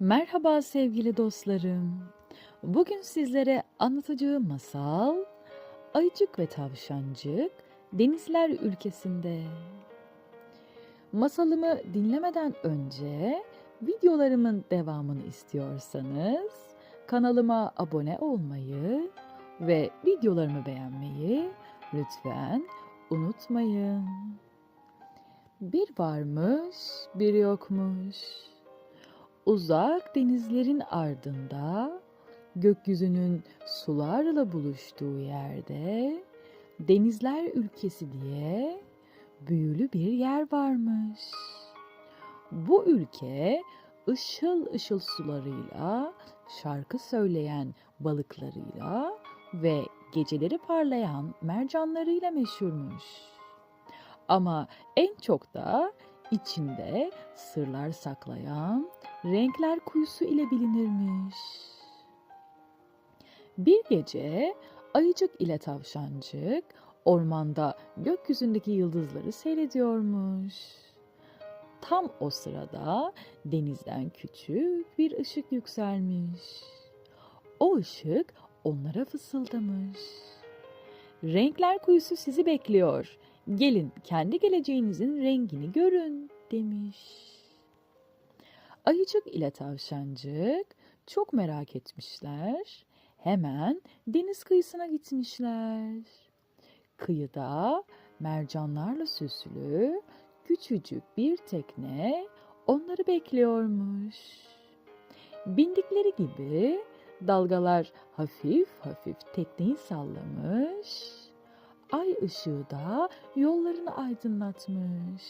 Merhaba sevgili dostlarım. Bugün sizlere anlatacağım masal Ayıcık ve Tavşancık Denizler Ülkesinde. Masalımı dinlemeden önce videolarımın devamını istiyorsanız kanalıma abone olmayı ve videolarımı beğenmeyi lütfen unutmayın. Bir varmış, bir yokmuş. Uzak denizlerin ardında, gökyüzünün sularla buluştuğu yerde, denizler ülkesi diye büyülü bir yer varmış. Bu ülke ışıl ışıl sularıyla, şarkı söyleyen balıklarıyla ve geceleri parlayan mercanlarıyla meşhurmuş. Ama en çok da içinde sırlar saklayan renkler kuyusu ile bilinirmiş. Bir gece ayıcık ile tavşancık ormanda gökyüzündeki yıldızları seyrediyormuş. Tam o sırada denizden küçük bir ışık yükselmiş. O ışık onlara fısıldamış. Renkler kuyusu sizi bekliyor. Gelin kendi geleceğinizin rengini görün demiş. Ayıcık ile tavşancık çok merak etmişler. Hemen deniz kıyısına gitmişler. Kıyıda mercanlarla süslü küçücük bir tekne onları bekliyormuş. Bindikleri gibi dalgalar hafif hafif tekneyi sallamış. Ay ışığı da yollarını aydınlatmış.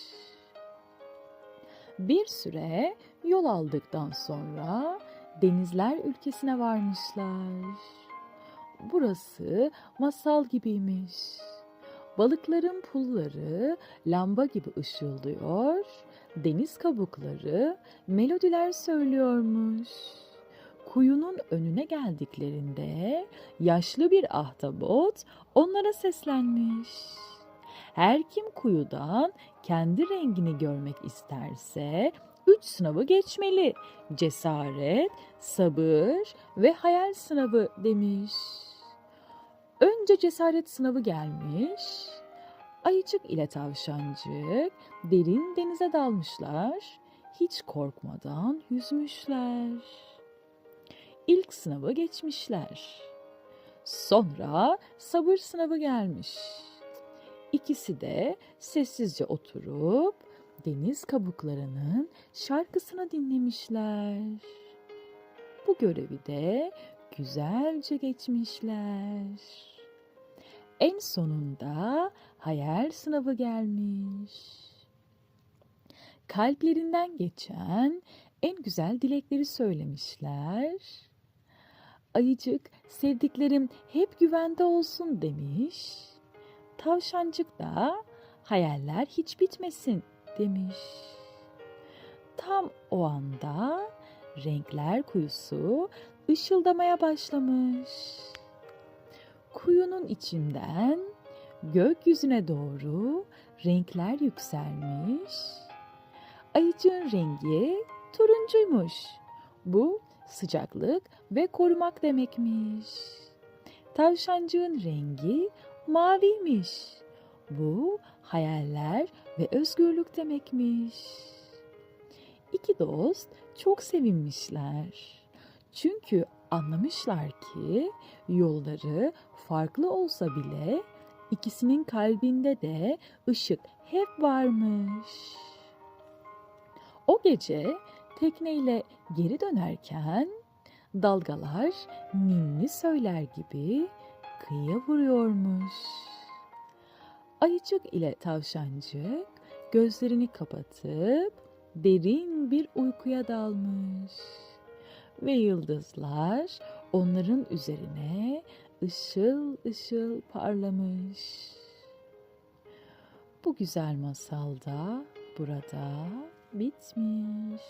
Bir süre yol aldıktan sonra denizler ülkesine varmışlar. Burası masal gibiymiş. Balıkların pulları lamba gibi ışıldıyor, deniz kabukları melodiler söylüyormuş. Kuyunun önüne geldiklerinde yaşlı bir ahtapot onlara seslenmiş. Her kim kuyudan kendi rengini görmek isterse üç sınavı geçmeli. Cesaret, sabır ve hayal sınavı demiş. Önce cesaret sınavı gelmiş. Ayıcık ile tavşancık derin denize dalmışlar. Hiç korkmadan yüzmüşler. İlk sınavı geçmişler. Sonra sabır sınavı gelmiş. İkisi de sessizce oturup deniz kabuklarının şarkısını dinlemişler. Bu görevi de güzelce geçmişler. En sonunda hayal sınavı gelmiş. Kalplerinden geçen en güzel dilekleri söylemişler. Ayıcık sevdiklerim hep güvende olsun demiş. Tavşancık da hayaller hiç bitmesin demiş. Tam o anda renkler kuyusu ışıldamaya başlamış. Kuyunun içinden gökyüzüne doğru renkler yükselmiş. Ayıcığın rengi turuncuymuş. Bu sıcaklık ve korumak demekmiş. Tavşancığın rengi maviymiş. Bu hayaller ve özgürlük demekmiş. İki dost çok sevinmişler. Çünkü anlamışlar ki yolları farklı olsa bile ikisinin kalbinde de ışık hep varmış. O gece tekneyle geri dönerken dalgalar ninni söyler gibi kıyıya vuruyormuş. Ayıcık ile tavşancık gözlerini kapatıp derin bir uykuya dalmış. Ve yıldızlar onların üzerine ışıl ışıl parlamış. Bu güzel masal da burada bitmiş.